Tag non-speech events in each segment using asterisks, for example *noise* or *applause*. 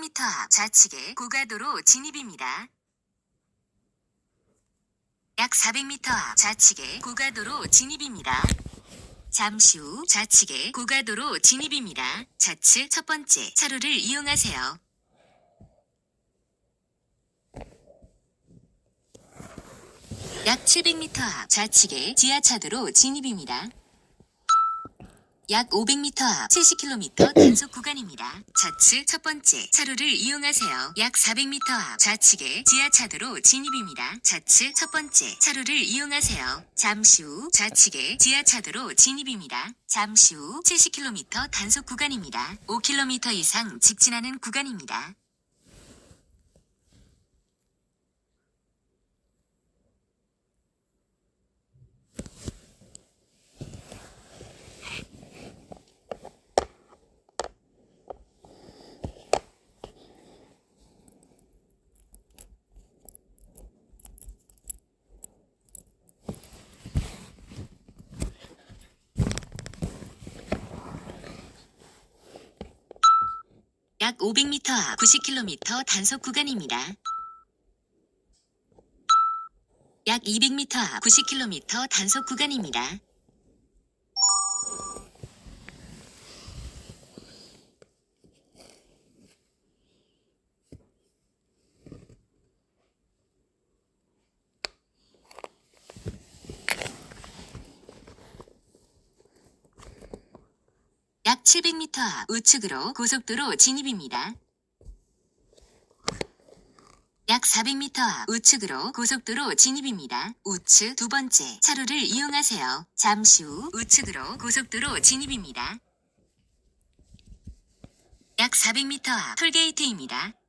700m 앞 좌측에 고가도로 진입입니다. 약 400m 앞 좌측에 고가도로 진입입니다. 잠시 후 좌측에 고가도로 진입입니다. 좌측 첫 번째 차로를 이용하세요. 약 700m 앞 좌측에 지하차도로 진입입니다. 약 500m 앞 70km *clears throat* 단속 구간입니다. 좌측 첫 번째 차로를 이용하세요. 약 400m 앞 좌측에 지하차도로 진입입니다. 좌측 첫 번째 차로를 이용하세요. 잠시 후 좌측에 지하차도로 진입입니다. 잠시 후 70km 단속 구간입니다. 5km 이상 직진하는 구간입니다. 500m 앞 90km 단속 구간입니다. 약 200m 앞 90km 단속 구간입니다. 약 700m 앞 우측으로 고속도로 진입입니다. 약 400m 앞 우측으로 고속도로 진입입니다. 우측 두 번째 차로를 이용하세요. 잠시 후 우측으로 고속도로 진입입니다. 약 400m 앞 톨게이트입니다.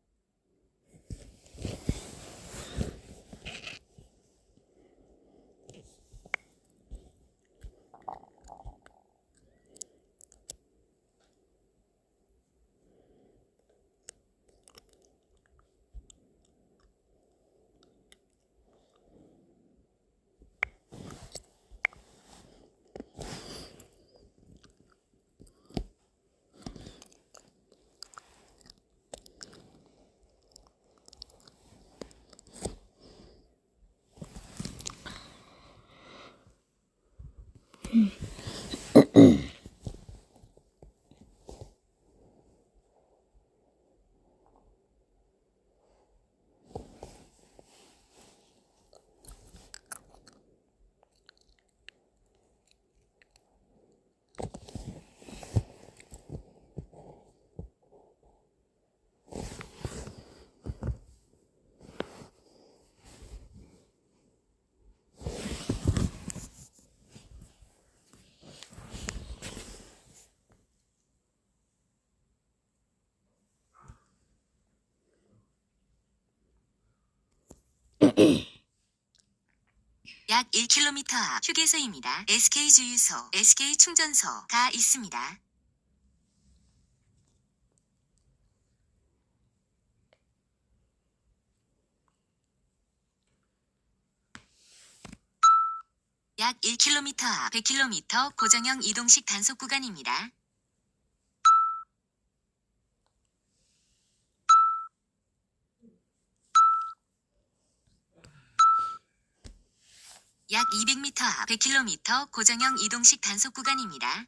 약 1km 앞 휴게소입니다. SK 주유소, SK 충전소가 있습니다. 약 1km 앞 100km 고정형 이동식 단속 구간입니다. 약 200m 앞 100km 고정형 이동식 단속 구간입니다.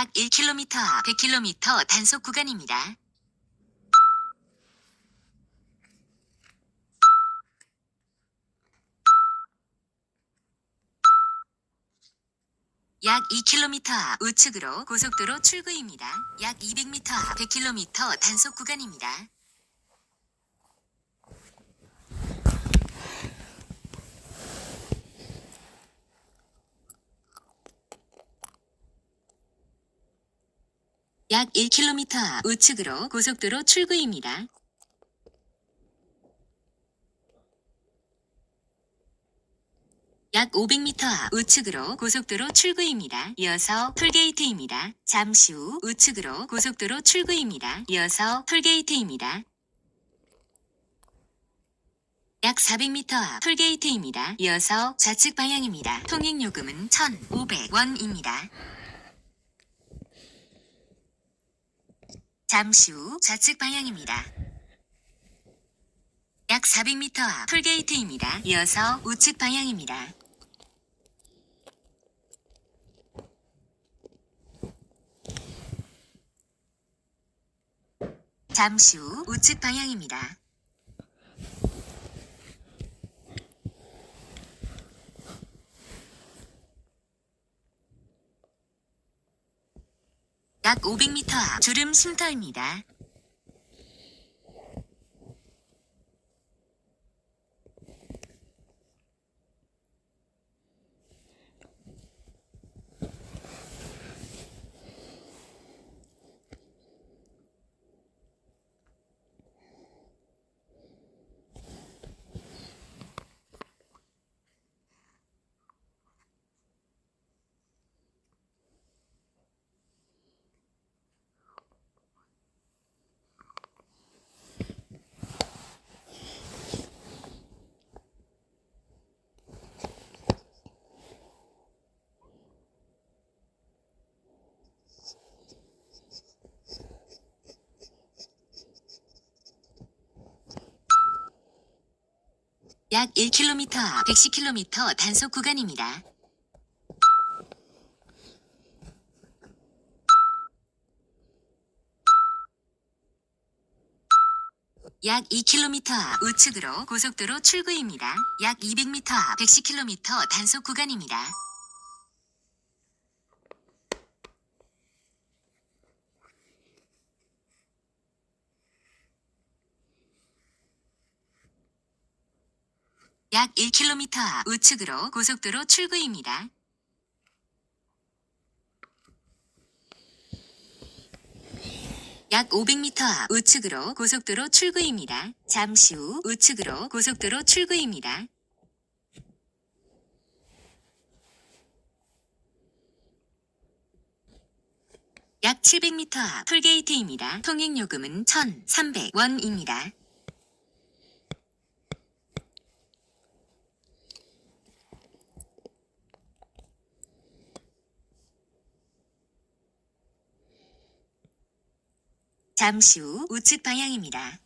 약 1km, 100km 단속 구간입니다. 약 2km 우측으로 고속도로 출구입니다. 약 200m, 100km 단속 구간입니다. 약 1km 앞 우측으로 고속도로 출구입니다. 약 500m 앞 우측으로 고속도로 출구입니다. 이어서 톨게이트입니다. 잠시 후 우측으로 고속도로 출구입니다. 이어서 톨게이트입니다. 약 400m 앞 톨게이트입니다. 이어서 좌측 방향입니다. 통행요금은 1,500원입니다. 잠시 후 좌측 방향입니다. 약 400m 앞 톨게이트입니다. 이어서 우측 방향입니다. 잠시 후 우측 방향입니다. 약 500m 앞 주름 쉼터입니다. 약 1km 앞 110km 단속 구간입니다. 약 2km 앞 우측으로 고속도로 출구입니다. 약 200m 앞 110km 단속 구간입니다. 약 1km 앞 우측으로 고속도로 출구입니다. 약 500m 앞 우측으로 고속도로 출구입니다. 잠시 후 우측으로 고속도로 출구입니다. 약 700m 앞 톨게이트입니다. 통행요금은 1,300원입니다. 잠시 후 우측 방향입니다.